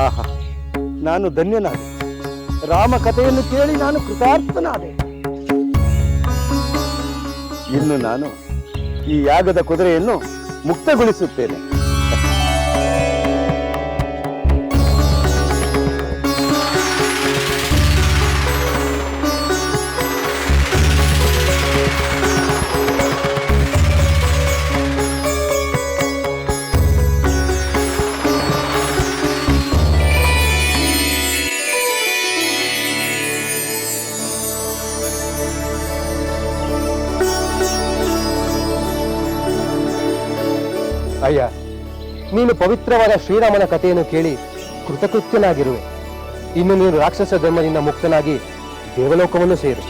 ಆಹಾ ನಾನು ಧನ್ಯನಾದೆ. ರಾಮ ಕಥೆಯನ್ನು ಕೇಳಿ ನಾನು ಕೃತಾರ್ಥನಾದೆ. ಇನ್ನು ನಾನು ಈ ಯಾಗದ ಕುದುರೆಯನ್ನು ಮುಕ್ತಗೊಳಿಸುತ್ತೇನೆ. ನೀನು ಪವಿತ್ರವಾದ ಶ್ರೀರಾಮನ ಕಥೆಯನ್ನು ಕೇಳಿ ಕೃತಕೃತ್ಯನಾಗಿರುವೆ ಇನ್ನು ನೀನು ರಾಕ್ಷಸ ಧರ್ಮದಿಂದ ಮುಕ್ತನಾಗಿ ದೇವಲೋಕವನ್ನು ಸೇರು.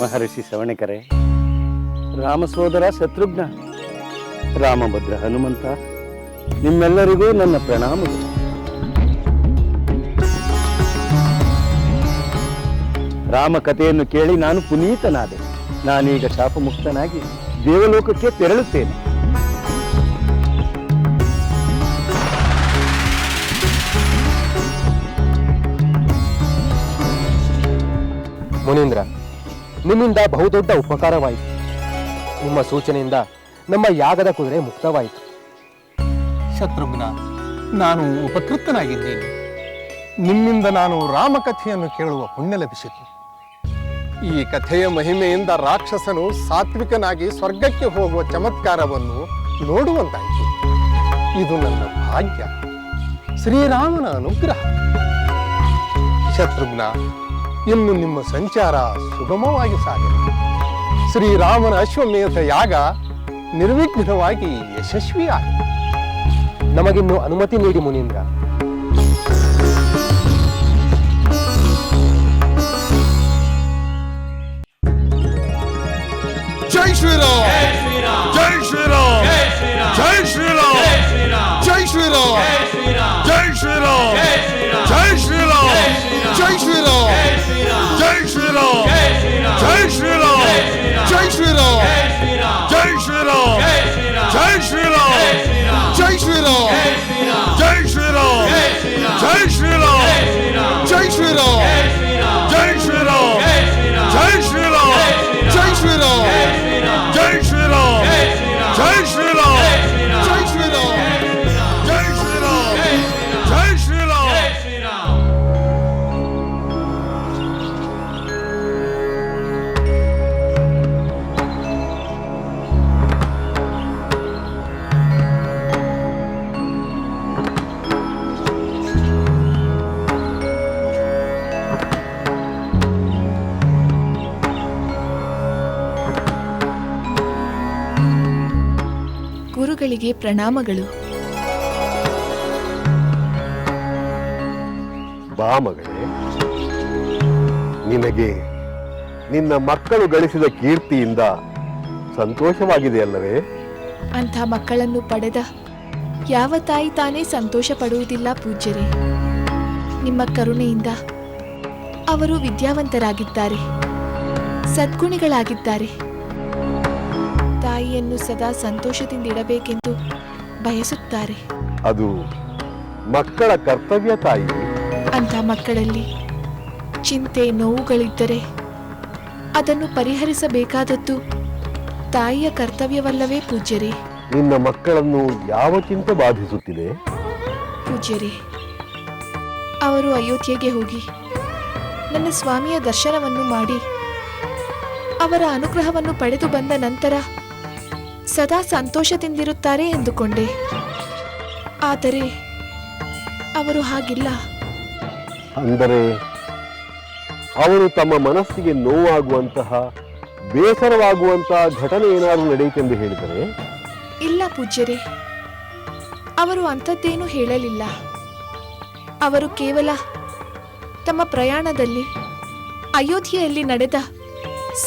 ಮಹರ್ಷಿ ಸವಣಿಕರೆ ರಾಮ ಸೋದರ ಶತ್ರುಘ್ನ, ರಾಮಭದ್ರ ಹನುಮಂತ, ನಿಮ್ಮೆಲ್ಲರಿಗೂ ನನ್ನ ಪ್ರಣಾಮಗಳು. ರಾಮ ಕಥೆಯನ್ನು ಕೇಳಿ ನಾನು ಪುನೀತನಾದೆ. ನಾನೀಗ ಶಾಪಮುಕ್ತನಾಗಿ ದೇವಲೋಕಕ್ಕೆ ತೆರಳುತ್ತೇನೆ. ಮುನೀಂದ್ರ ನಿಮ್ಮಿಂದ ಬಹುದೊಡ್ಡ ಉಪಕಾರವಾಯಿತು. ನಿಮ್ಮ ಸೂಚನೆಯಿಂದ ನಮ್ಮ ಯಾಗದ ಕುದುರೆ ಮುಕ್ತವಾಯಿತು. ಶತ್ರುಘ್ನ ನಾನು ಉಪಕೃತನಾಗಿದ್ದೇನೆ. ನಿಮ್ಮಿಂದ ನಾನು ರಾಮಕಥೆಯನ್ನು ಕೇಳುವ ಪುಣ್ಯ ಲಭಿಸಿತು. ಈ ಕಥೆಯ ಮಹಿಮೆಯಿಂದ ರಾಕ್ಷಸನು ಸಾತ್ವಿಕನಾಗಿ ಸ್ವರ್ಗಕ್ಕೆ ಹೋಗುವ ಚಮತ್ಕಾರವನ್ನು ನೋಡುವಂತಾಯಿತು. ಇದು ನನ್ನ ಭಾಗ್ಯ. ಶ್ರೀರಾಮನ ಅನುಗ್ರಹ. ಶತ್ರುಘ್ನ, ಇನ್ನು ನಿಮ್ಮ ಸಂಚಾರ ಸುಗಮವಾಗಿ ಸಾಗಲಿ. ಶ್ರೀರಾಮನ ಅಶ್ವಮೇಧ ಯಾಗ ನಿರ್ವಿಘ್ನವಾಗಿ ಯಶಸ್ವಿಯಾಗಿ ನಮಗಿನ್ನು ಅನುಮತಿ ನೀಡಿ ಮುನೀಂದ್ರ ಜೈ ಶ್ರೀರಾಮ್ ಜೈ ಶ್ರೀರಾಮ್ ಜೈ ಶ್ರೀರಾಮ್ ಜೈ ಶ್ರೀರಾಮ್ ಜೈ ಶ್ರೀರಾಮ್ ಜೈ ಶ್ರೀರಾಮ್ ಜೈ ಶ್ರೀರಾಮ್ ಜೈ ಶ್ರೀರಾಮ್ ಜೈ ಶ್ರೀರಾಮ್ ಜೈ ಶ್ರೀರಾಮ್ ಜೈ ಶ್ರೀರಾಮ್ ಜೈ ಶ್ರೀರಾಮ್ ಜೈ ಶ್ರೀರಾಮ್ ಜೈ ಶ್ರೀರಾಮ್ ಜೈ ಗುರುಗಳಿಗೆ ಪ್ರಣಾಮಗಳು. ಬಾ ಮಗಳೇ. ನಿನಗೆ ನಿನ್ನ ಮಕ್ಕಳು ಗಳಿಸಿದ ಕೀರ್ತಿಯಿಂದ ಸಂತೋಷವಾಗಿದೆ ಅಲ್ಲವೇ? ಅಂಥ ಮಕ್ಕಳನ್ನು ಪಡೆದ ಯಾವ ತಾಯಿ ತಾನೇ ಸಂತೋಷ ಪಡುವುದಿಲ್ಲ ಪೂಜ್ಯರೇ. ನಿಮ್ಮ ಕರುಣೆಯಿಂದ ಅವರು ವಿದ್ಯಾವಂತರಾಗಿದ್ದಾರೆ ಸದ್ಗುಣಿಗಳಾಗಿದ್ದಾರೆ. ತಾಯಿಯನ್ನು ಸದಾ ಸಂತೋಷದಿಂದ ಇಡಬೇಕೆಂದು ಬಯಸುತ್ತಾರೆ. ಅದು ಮಕ್ಕಳ ಕರ್ತವ್ಯ ತಾಯಿ. ಅಂಥ ಮಕ್ಕಳಲ್ಲಿ ಚಿಂತೆ ನೋವುಗಳಿದ್ದರೆ ಅದನ್ನು ಪರಿಹರಿಸಬೇಕಾದದ್ದು ತಾಯಿಯ ಕರ್ತವ್ಯವಲ್ಲವೇ ಪೂಜ್ಯರೇ. ನಿನ್ನ ಮಕ್ಕಳನ್ನು ಯಾವ ಚಿಂತೆ ಬಾಧಿಸುತ್ತಿದೆ? ಪೂಜ್ಯರೇ ಅವರು ಅಯೋಧ್ಯೆಗೆ ಹೋಗಿ ನನ್ನ ಸ್ವಾಮಿಯ ದರ್ಶನವನ್ನು ಮಾಡಿ ಅವರ ಅನುಗ್ರಹವನ್ನು ಪಡೆದು ಬಂದ ನಂತರ ಸದಾ ಸಂತೋಷದಿಂದಿರುತ್ತಾರೆ ಎಂದುಕೊಂಡೆ. ಆದರೆ ಅವರು ಹಾಗಿಲ್ಲ. ಅಂದರೆ ಅವರು ತಮ್ಮ ಮನಸ್ಸಿಗೆ ನೋವಾಗುವಂತಹ ಬೇಸರವಾಗುವಂತಹ ಘಟನೆ ಏನಾದರೂ ನಡೆಯಿತೆಂದು ಹೇಳಿದರೆ? ಇಲ್ಲ ಪೂಜ್ಯರೇ. ಅವರು ಅಂಥದ್ದೇನು ಹೇಳಲಿಲ್ಲ. ಅವರು ಕೇವಲ ತಮ್ಮ ಪ್ರಯಾಣದಲ್ಲಿ ಅಯೋಧ್ಯೆಯಲ್ಲಿ ನಡೆದ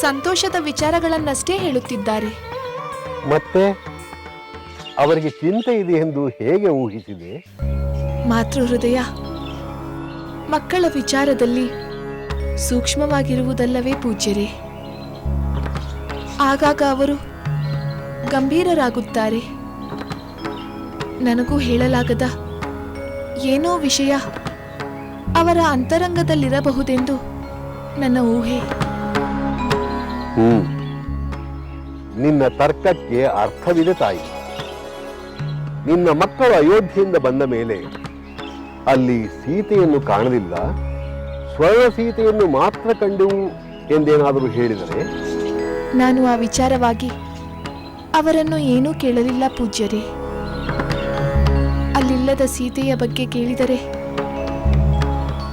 ಸಂತೋಷದ ವಿಚಾರಗಳನ್ನಷ್ಟೇ ಹೇಳುತ್ತಿದ್ದಾರೆ. ಮತ್ತೆ ಅವರಿಗೆ ಚಿಂತೆ ಇದೆ ಎಂದು ಹೇಗೆ ಊಹಿಸಿದೆ? ಮಾತೃ ಹೃದಯ ಮಕ್ಕಳ ವಿಚಾರದಲ್ಲಿ ಸೂಕ್ಷ್ಮವಾಗಿರುವುದಲ್ಲವೇ ಪೂಜ್ಯರೇ? ಆಗಾಗ ಅವರು ಗಂಭೀರರಾಗುತ್ತಾರೆ. ನನಗೂ ಹೇಳಲಾಗದ ಏನೋ ವಿಷಯ ಅವರ ಅಂತರಂಗದಲ್ಲಿರಬಹುದೆಂದು ನನ್ನ ಊಹೆ. ಹ್ಮ್. ನಿನ್ನ ತರ್ಕಕ್ಕೆ ಅರ್ಥವಿದೆ ತಾಯಿ. ನಿನ್ನ ಮಕ್ಕಳು ಅಯೋಧ್ಯೆಯಿಂದ ಬಂದ ಮೇಲೆ ಅಲ್ಲಿ ಸೀತೆಯನ್ನು ಕಾಣಲಿಲ್ಲ. ಸ್ವರ್ಣ ಸೀತೆಯನ್ನು ಮಾತ್ರ ಕಂಡೆವು ಎಂದೇನಾದರೂ ಹೇಳಿದರೆ? ನಾನು ಆ ವಿಚಾರವಾಗಿ ಅವರನ್ನು ಏನೂ ಕೇಳಲಿಲ್ಲ ಪೂಜ್ಯರೇ. ಅಲ್ಲಿಲ್ಲದ ಸೀತೆಯ ಬಗ್ಗೆ ಕೇಳಿದರೆ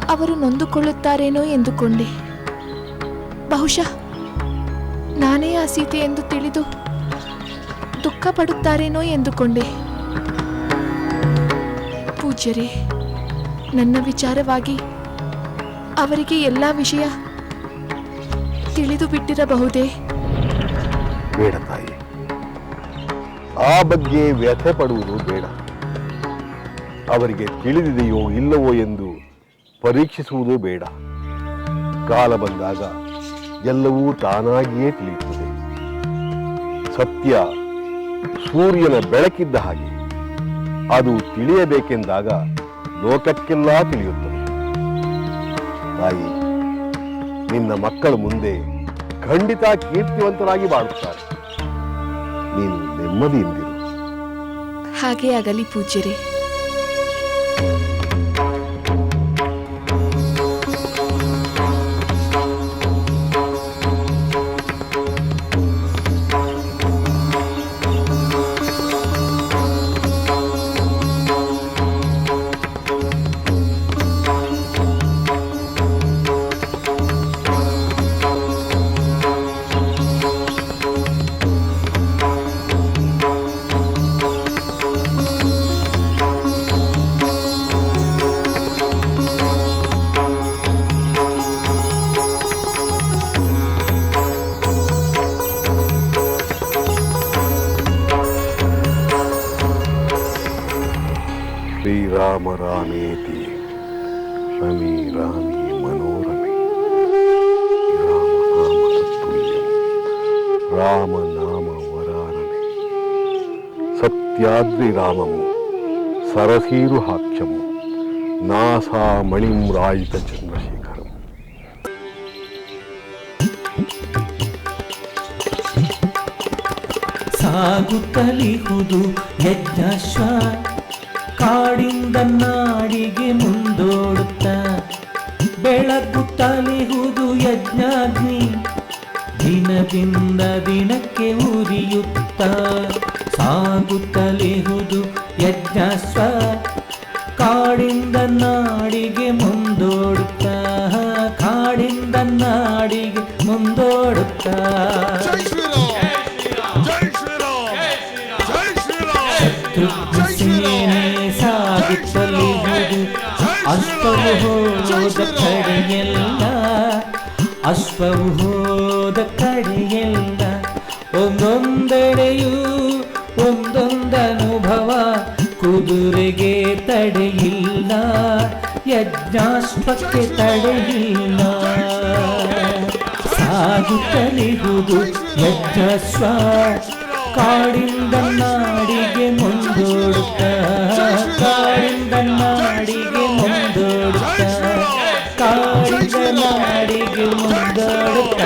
ಅವರು ನೊಂದುಕೊಳ್ಳುತ್ತಾರೇನೋ ಎಂದುಕೊಂಡೆ. ಬಹುಶಃ ನಾನೇ ಆ ಸೀತೆ ಎಂದು ತಿಳಿದು ದುಃಖ ಪಡುತ್ತಾರೇನೋ ಎಂದುಕೊಂಡೆ. ಪೂಜ್ಯರೇ, ನನ್ನ ವಿಚಾರವಾಗಿ ಅವರಿಗೆ ಎಲ್ಲ ವಿಷಯ ತಿಳಿದು ಬಿಟ್ಟಿರಬಹುದೇ? ಬೇಡ ತಾಯಿ. ಆ ಬಗ್ಗೆ ವ್ಯಥೆ ಪಡುವುದು ಬೇಡ. ಅವರಿಗೆ ತಿಳಿದಿದೆಯೋ ಇಲ್ಲವೋ ಎಂದು ಪರೀಕ್ಷಿಸುವುದು ಬೇಡ. ಕಾಲ ಬಂದಾಗ ಎಲ್ಲವೂ ತಾನಾಗಿಯೇ ತಿಳಿಯುತ್ತದೆ. ಸತ್ಯ ಸೂರ್ಯನ ಬೆಳಕಿದ್ದ ಹಾಗೆ. ಅದು ತಿಳಿಯಬೇಕೆಂದಾಗ ಲೋಕಕ್ಕೆಲ್ಲ ತಿಳಿಯುತ್ತದೆ. ತಾಯಿ, ನಿನ್ನ ಮಕ್ಕಳ ಮುಂದೆ ಖಂಡಿತ ಕೀರ್ತಿವಂತರಾಗಿ ಬಾಳುತ್ತಾರೆ. ನೀನು ನೆಮ್ಮದಿಯಿಂದಿರು. ಹಾಗೆ ಆಗಲಿ ಪೂಜ್ಯರೇ. ಸತ್ಯಾದ್ರಿ ರಾಮವು, ಸರಸೀರು ಹಾಕ್ಯము ನಾಸಾ ಮಣಿಂ ರಾಯಿತ ಚಂದ್ರಶೇಖರಂ ಸಾಗುತ್ತಲಿಹುದು ಯಜ್ಞಾಶ್ವ ಕಾಡಿಂದ ನಾಡಿಗೆ ಮುಂದೋಡುತ್ತ. ಬೆಳಗುತ್ತಲಿಹುದು ಯಜ್ಞಾಗ್ನಿ, ದಿನದಿಂದ ದಿನಕ್ಕೆ ಉರಿಯುತ್ತ. ಸಾಗುತ್ತಲಿಹುದು ಯಜ್ಞಸ್ವ. ಕಾಡಿಂದ ನಾಡಿಗೆ ಮುಂದೋಡುತ್ತ. ಕಾಡಿಂದ ನಾಡಿಗೆ ಮುಂದೋಡುತ್ತ. ಜೈ ಶ್ರೀರಾಮ್. ಜೈ ಶ್ರೀರಾಮ್. ಜೈ ಶ್ರೀರಾಮ್. ಸೇನೆ ಸಾಗುತ್ತಲಿಹುದು ಅಶ್ವವು ಹೋದ ಕಡೆಯೆಲ್ಲ. ಅಶ್ವವು ಹೋದ ಕಡೆಯೆಲ್ಲ. ಒಂದೊಂದೆಡೆಯೂ ಕುದುರೆಗೆ ತಡೆಯಿಲ್ಲ ಯಜ್ಞಾಶ್ವಕ್ಕೆ ತಡೆಯಿಲ್ಲ. ಸಾಗುತ್ತಲಿಹುದು ಯಜ್ಞಸ್ವ, ಕಾಡಿಂದ ನಾಡಿಗೆ ಮುಂದೂಡುತ್ತ, ಕಾಡಿಂದ ನಾಡಿಗೆ ಮುಂದೂಡುತ್ತ, ಕಾಡಿಂದ ನಾಡಿಗೆ ಮುಂದೋಡುತ್ತ.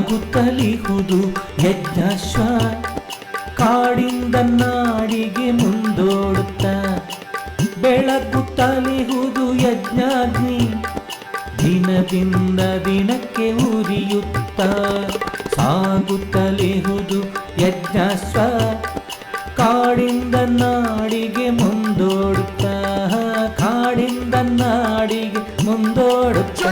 ಸಾಗುತ್ತಲಿಹುದು ಯಜ್ಞಾಶ್ವ. ಕಾಡಿಂದ ನಾಡಿಗೆ ಮುಂದೋಡುತ್ತ ಬೆಳಗುತ್ತಲಿಹುದು ಯಜ್ಞಾಗ್ನಿ. ದಿನದಿಂದ ದಿನಕ್ಕೆ ಉರಿಯುತ್ತ ಸಾಗುತ್ತಲಿಹುದು ಯಜ್ಞಾಶ್ವ. ಕಾಡಿಂದ ನಾಡಿಗೆ ಮುಂದೋಡುತ್ತ ಕಾಡಿಂದ ನಾಡಿಗೆ ಮುಂದೋಡುತ್ತಾ.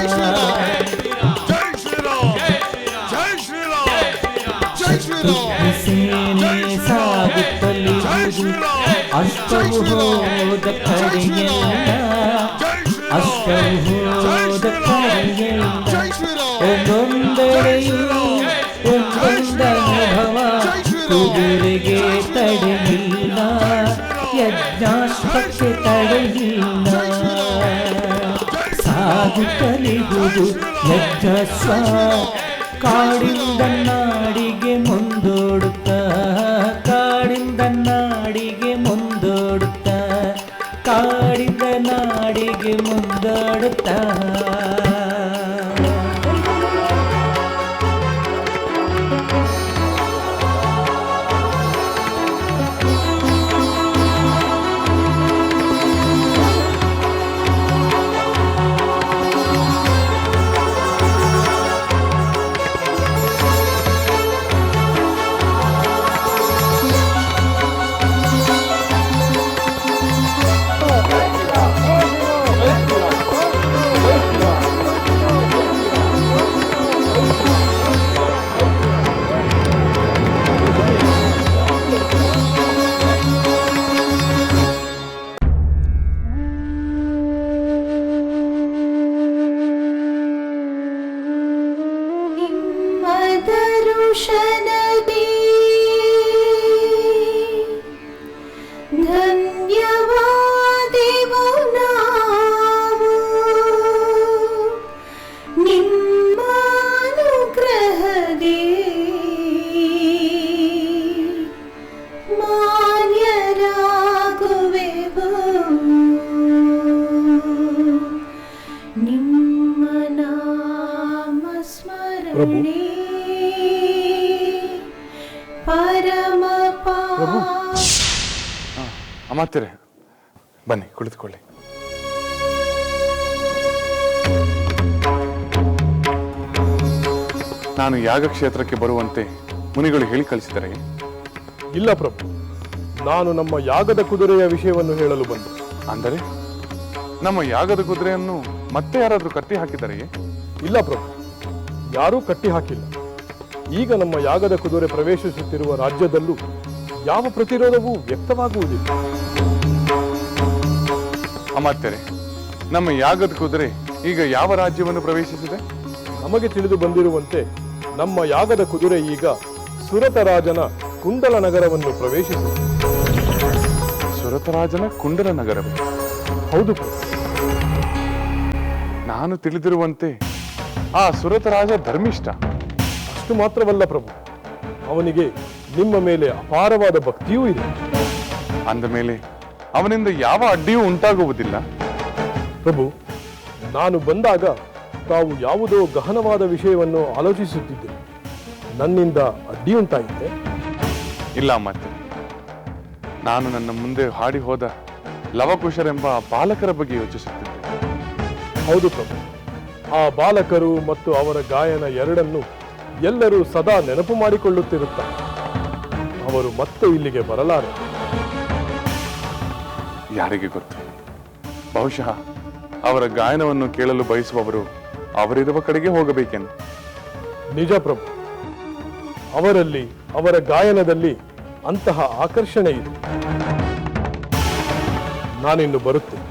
ಸಾಗುತ್ತಲಿರುವುದು ಅಷ್ಟವು ಹೋದ ಕಡೆಯೆಲ್ಲ ಅಷ್ಟವು ಹೋದ ಕಡೆಯೆಲ್ಲ ಜೈ ಶ್ರೀರಾಮ್ ಒಂದೊಂದೆಡೆಯೂ ಒಂದೊಂದನುಭವ ಕುದುರೆಗೆ ತಡೆಯಿಲ್ಲ ಯಜ್ಞಾಶ್ವಕ್ಕೆ ತಡೆಯಿಲ್ಲ ಸಾಧು ಕಲಿಯುವುದು ಯಜ್ಞ ಕಾಡಿಂದ ಮುಂದೋಡುತ್ತಾ ನಾನು ಯಾಗ ಕ್ಷೇತ್ರಕ್ಕೆ ಬರುವಂತೆ ಮುನಿಗಳು ಹೇಳಿ ಕಳಿಸಿದರೆ? ಇಲ್ಲ ಪ್ರಭು. ನಾನು ನಮ್ಮ ಯಾಗದ ಕುದುರೆಯ ವಿಷಯವನ್ನು ಹೇಳಲು ಬಂದೆ. ಅಂದರೆ? ನಮ್ಮ ಯಾಗದ ಕುದುರೆಯನ್ನು ಮತ್ತೆ ಯಾರಾದರೂ ಕಟ್ಟಿ ಹಾಕಿದರೆಯೇ? ಇಲ್ಲ ಪ್ರಭು. ಯಾರೂ ಕಟ್ಟಿ ಹಾಕಿಲ್ಲ. ಈಗ ನಮ್ಮ ಯಾಗದ ಕುದುರೆ ಪ್ರವೇಶಿಸುತ್ತಿರುವ ರಾಜ್ಯದಲ್ಲೂ ಯಾವ ಪ್ರತಿರೋಧವೂ ವ್ಯಕ್ತವಾಗುವುದಿಲ್ಲ. ಅಮಾತ್ಯರೇ ನಮ್ಮ ಯಾಗದ ಕುದುರೆ ಈಗ ಯಾವ ರಾಜ್ಯವನ್ನು ಪ್ರವೇಶಿಸಿದೆ? ನಮಗೆ ತಿಳಿದು ಬಂದಿರುವಂತೆ ನಮ್ಮ ಯಾಗದ ಕುದುರೆ ಈಗ ಸುರತರಾಜನ ಕುಂಡಲ ನಗರವನ್ನು ಪ್ರವೇಶಿಸಿದೆ ಸುರತರಾಜನ ಕುಂಡಲ ನಗರವೇ? ಹೌದು ನಾನು ತಿಳಿದಿರುವಂತೆ ಆ ಸುರತರಾಜ ಧರ್ಮಿಷ್ಠ. ಅಷ್ಟು ಮಾತ್ರವಲ್ಲ ಪ್ರಭು ಅವನಿಗೆ ನಿಮ್ಮ ಮೇಲೆ ಅಪಾರವಾದ ಭಕ್ತಿಯೂ ಇದೆ. ಅಂದ ಮೇಲೆ ಅವನಿಂದ ಯಾವ ಅಡ್ಡಿಯೂ ಉಂಟಾಗುವುದಿಲ್ಲ. ಪ್ರಭು ನಾನು ಬಂದಾಗ ತಾವು ಯಾವುದೋ ಗಹನವಾದ ವಿಷಯವನ್ನು ಆಲೋಚಿಸುತ್ತಿದ್ದೆ. ನನ್ನಿಂದ ಅಡ್ಡಿಯುಂಟಾಗಿದೆ ಇಲ್ಲ ಮತ್ತೆ ನಾನು ನನ್ನ ಮುಂದೆ ಹಾಡಿ ಹೋದ ಲವಕುಶರೆಂಬ ಬಾಲಕರ ಬಗ್ಗೆ ಯೋಚಿಸುತ್ತಿದ್ದೆ. ಹೌದು ಪ್ರಭು. ಆ ಬಾಲಕರು ಮತ್ತು ಅವರ ಗಾಯನ ಎರಡನ್ನು ಎಲ್ಲರೂ ಸದಾ ನೆನಪು ಮಾಡಿಕೊಳ್ಳುತ್ತಿರುತ್ತಾರೆ ಅವರು ಮತ್ತೆ ಇಲ್ಲಿಗೆ ಬರಲಾರೆ. ಯಾರಿಗೆ ಗೊತ್ತು? ಬಹುಶಃ ಅವರ ಗಾಯನವನ್ನು ಕೇಳಲು ಬಯಸುವವರು ಅವರಿರುವ ಕಡೆಗೆ ಹೋಗಬೇಕೆಂದು. ನಿಜ ಪ್ರಭು ಅವರಲ್ಲಿ ಅವರ ಗಾಯನದಲ್ಲಿ ಅಂತಹ ಆಕರ್ಷಣೆ ಇದೆ. ನಾನಿನ್ನು ಬರುತ್ತೇನೆ.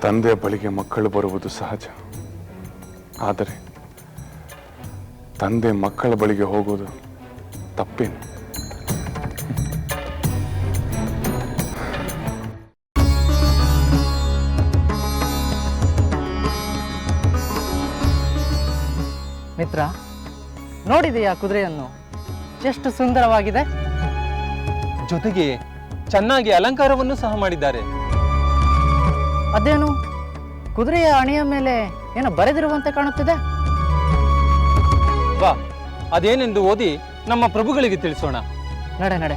ತಂದೆಯ ಬಳಿಗೆ ಮಕ್ಕಳು ಬರುವುದು ಸಹಜ. ಆದರೆ ತಂದೆ ಮಕ್ಕಳ ಬಳಿಗೆ ಹೋಗೋದು ತಪ್ಪೇನು? ಮಿತ್ರ ನೋಡಿದೆಯಾ ಕುದುರೆಯನ್ನು? ಎಷ್ಟು ಸುಂದರವಾಗಿದೆ. ಜೊತೆಗೆ ಚೆನ್ನಾಗಿ ಅಲಂಕಾರವನ್ನು ಸಹ ಮಾಡಿದ್ದಾರೆ. ಅದೇನು? ಕುದುರೆಯ ಅಣೆಯ ಮೇಲೆ ಏನೋ ಬರೆದಿರುವಂತೆ ಕಾಣುತ್ತಿದೆ. ಬಾ. ಅದೇನೆಂದು ಓದಿ ನಮ್ಮ ಪ್ರಭುಗಳಿಗೆ ತಿಳಿಸೋಣ. ನಡೆ ನಡೆ.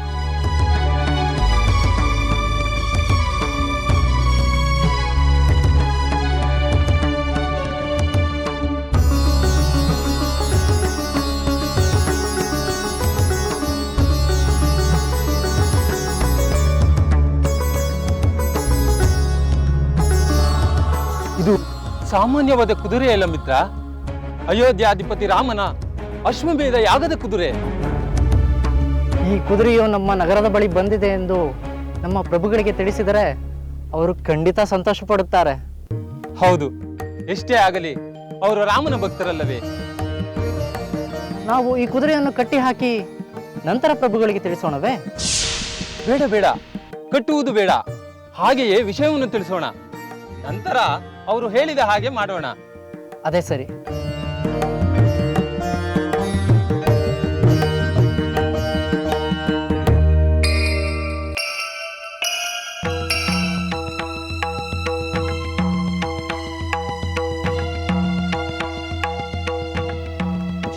ಇದು ಸಾಮಾನ್ಯವಾದ ಕುದುರೆಯಲ್ಲ ಮಿತ್ರ? ಅಯೋಧ್ಯಾಧಿಪತಿ ರಾಮನ ಅಶ್ವಮೇಧ ಯಾಗದ ಕುದುರೆ. ಈ ಕುದುರೆಯು ನಮ್ಮ ನಗರದ ಬಳಿ ಬಂದಿದೆ ಎಂದು ನಮ್ಮ ಪ್ರಭುಗಳಿಗೆ ತಿಳಿಸಿದರೆ ಅವರು ಖಂಡಿತ ಸಂತೋಷ ಪಡುತ್ತಾರೆ ಹೌದು ಎಷ್ಟೇ ಆಗಲಿ ಅವರು ರಾಮನ ಭಕ್ತರಲ್ಲವೇ. ನಾವು ಈ ಕುದುರೆಯನ್ನು ಕಟ್ಟಿ ಹಾಕಿ ನಂತರ ಪ್ರಭುಗಳಿಗೆ ತಿಳಿಸೋಣವೇ? ಬೇಡ ಬೇಡ ಕಟ್ಟುವುದು ಬೇಡ. ಹಾಗೆಯೇ ವಿಷಯವನ್ನು ತಿಳಿಸೋಣ. ನಂತರ ಅವರು ಹೇಳಿದ ಹಾಗೆ ಮಾಡೋಣ. ಅದೇ ಸರಿ.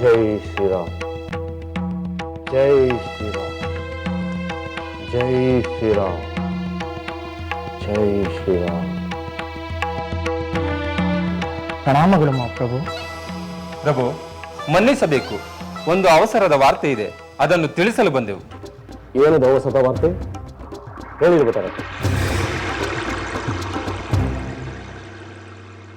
ಜೈ ಶ್ರೀರಾಮ್. ಜೈ ಶ್ರೀರಾಮ್. ಜೈ ಶ್ರೀರಾಮ್. ಜೈ ಶ್ರೀರಾಮ್. ಪ್ರಣಾಮಗಳು ಮಹಾಪ್ರಭು ಪ್ರಭು. ಪ್ರಭು ಮನ್ನಿಸಬೇಕು. ಒಂದು ಅವಸರದ ವಾರ್ತೆ ಇದೆ. ಅದನ್ನು ತಿಳಿಸಲು ಬಂದೆವು. ಏನದು ಅವಸರದ ವಾರ್ತೆ? ಹೇಳಿರ್ಬೇಕಾರೆ